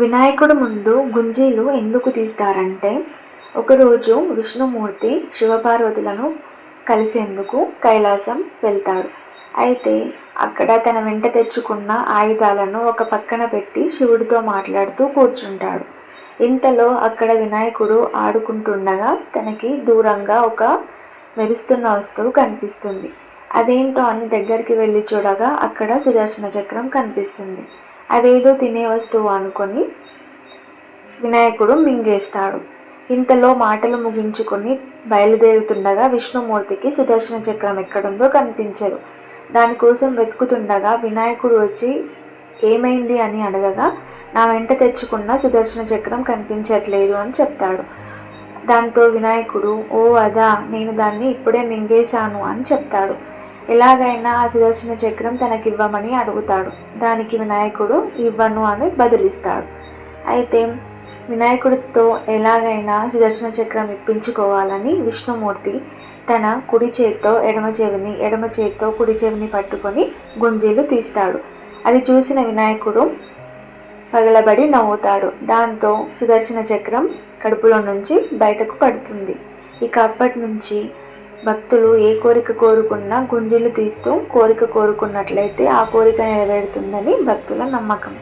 వినాయకుడు ముందు గుంజీలు ఎందుకు తీస్తారంటే ఒకరోజు విష్ణుమూర్తి శివపార్వతులను కలిసేందుకు కైలాసం వెళ్తాడు అయితే అక్కడ తన వెంట తెచ్చుకున్న ఆయుధాలను ఒక పక్కన పెట్టి శివుడితో మాట్లాడుతూ కూర్చుంటాడు. ఇంతలో అక్కడ వినాయకుడు ఆడుకుంటుండగా తనకి దూరంగా ఒక మెరుస్తున్న వస్తువు కనిపిస్తుంది. అదేంటో అని దగ్గరికి వెళ్ళి చూడగా అక్కడ సుదర్శన చక్రం కనిపిస్తుంది. అదేదో తినే వస్తువు అనుకొని వినాయకుడు మింగేస్తాడు. ఇంతలో మాటలు ముగించుకొని బయలుదేరుతుండగా విష్ణుమూర్తికి సుదర్శన చక్రం ఎక్కడుందో కనిపించదు. దానికోసం వెతుకుతుండగా వినాయకుడు వచ్చి ఏమైంది? అని అడగగా నా వెంట తెచ్చుకున్న సుదర్శన చక్రం కనిపించట్లేదు అని చెప్తాడు. దాంతో వినాయకుడు ఓ అదా నేను దాన్ని ఇప్పుడే మింగేశాను అని చెప్తాడు. ఎలాగైనా ఆ సుదర్శన చక్రం తనకివ్వమని అడుగుతాడు. దానికి వినాయకుడు ఇవ్వను అని బదిలిస్తాడు. అయితే వినాయకుడితో ఎలాగైనా సుదర్శన చక్రం ఇప్పించుకోవాలని విష్ణుమూర్తి తన కుడి చేత్తో ఎడమ చెవిని ఎడమ చేత్తో కుడి చెవిని పట్టుకొని గుంజీలు తీస్తాడు. అది చూసిన వినాయకుడు పగలబడి నవ్వుతాడు. దాంతో సుదర్శన చక్రం కడుపులో నుంచి బయటకు పడుతుంది. ఇక అప్పటి నుంచి భక్తులు ఏ కోరిక కోరుకున్నా గుంజులు తీస్తూ కోరిక కోరుకున్నట్లయితే ఆ కోరిక నెరవేరుతుందని భక్తుల నమ్మకం.